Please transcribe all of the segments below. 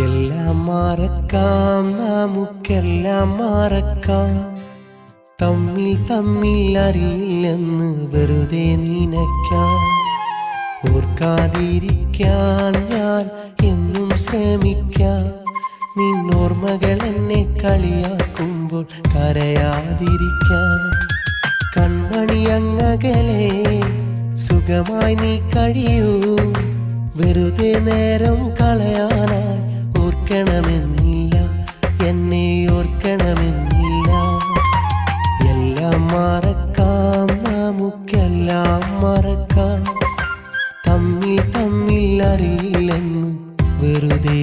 എല്ലാം മറക്കാം നമുക്കെല്ലാം മറക്കാം. തമ്മിൽ തമ്മിൽ അറിയില്ലെന്ന് വെറുതെ നിനയ്ക്കാം. ഓർക്കാതിരിക്കാൻ ഞാൻ എന്നും ശ്രമിക്കാം. നിന്നോർമ്മകൾ എന്നെ കളിയാക്കുമ്പോൾ കരയാതിരിക്കാൻ കൺമണി അങ്ങകലെ സുഖമായി നീ കഴിയൂ. വെറുതെ നേരം കളയാനായി ഓർക്കണമെന്നില്ല. എന്നെ ഓർക്കണമെന്നില്ല. എല്ലാം മറക്കാം നമുക്കെല്ലാം മറക്കാം. തമ്മിൽ തമ്മിൽ അറിയില്ലെന്ന് വെറുതെ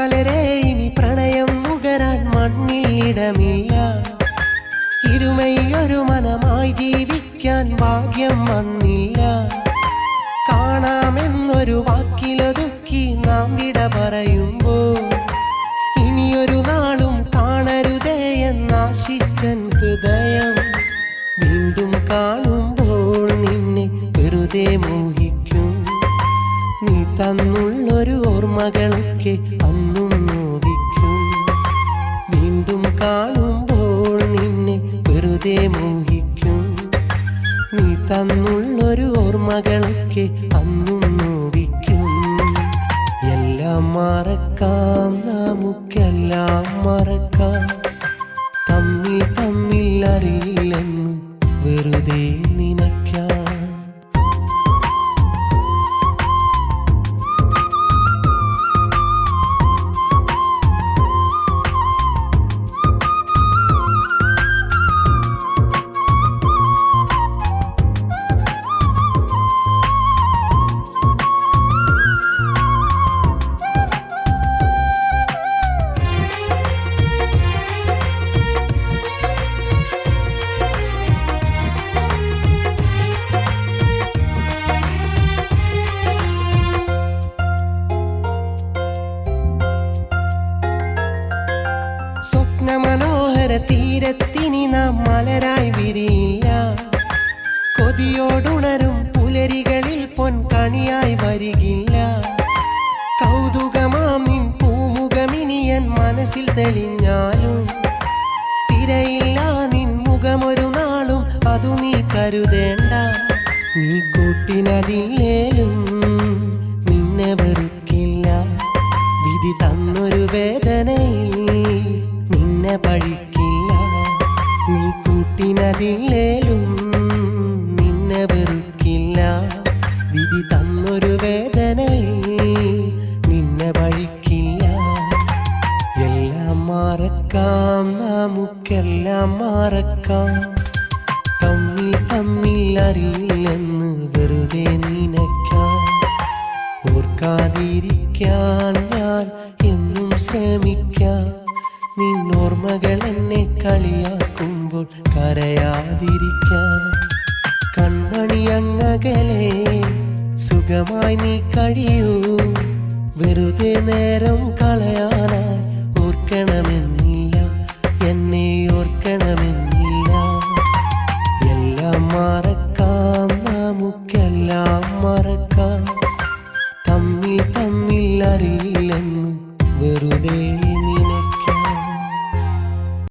മതിമലരെ ഇനി പ്രണയം നുകരാൻ മണ്ണിലിടമില്ല ഇരുമയൊരു മനമായി ജീവിക്കാൻ ഭാഗ്യം വന്നില്ല. കാണാമെന്നൊരു തന്നുള്ളൊരു ഓർമ്മകളൊക്കെ അന്നും നോവിക്കും. വീണ്ടും കാണുമ്പോൾ നിന്നെ വെറുതെ മോഹിക്കും. നീ തന്നുള്ളൊരു ഓർമ്മകളൊക്കെ അന്നും നോവിക്കും. എല്ലാം മറക്കാം നമുക്കെല്ലാം മറക്കാം. തമ്മിൽ തമ്മിൽ അറിയില്ലെന്ന് വെറുതെ നിനയ്ക്കാം മനോഹര തീരത്തിനി നാം മലരായി വിരിയില്ല. കൊതിയോടുണരും പുലരികളിൽ പൊൻ കണിയായി വരികില്ല. കൗതുകമാം നിൻ പൂമുഖമിനിയൻ മനസ്സിൽ തെളിഞ്ഞാലും. തിരയില്ല നിൻ മുഖമൊരു നാളും അതു നീ കരുതേണ്ട. നീ കൂട്ടിനതില്ലേലും നിന്നെ വെറുക്കില്ല വെറുക്കില്ല. വിധി തന്നൊരു നിന്നെ എല്ലാം നമുക്കെല്ലാം വെറുതെ ഞാൻ എന്നും ശ്രമിക്കാം. നിന്നോർമ്മകൾ എന്നെ കളിയാക്കുമ്പോൾ കരയാതിരിക്കാൻ കൺമണി അങ്ങകലെ സുഖമായി നീ കഴിയൂ. വെറുതെ നേരം കളയാനായി ഓർക്കണമെന്നില്ല. എന്നെ ഓർക്കണമെന്നില്ല. എല്ലാം മറക്കാം നമുക്കെല്ലാം മറക്കാം. തമ്മിൽ തമ്മിൽ അറിയില്ല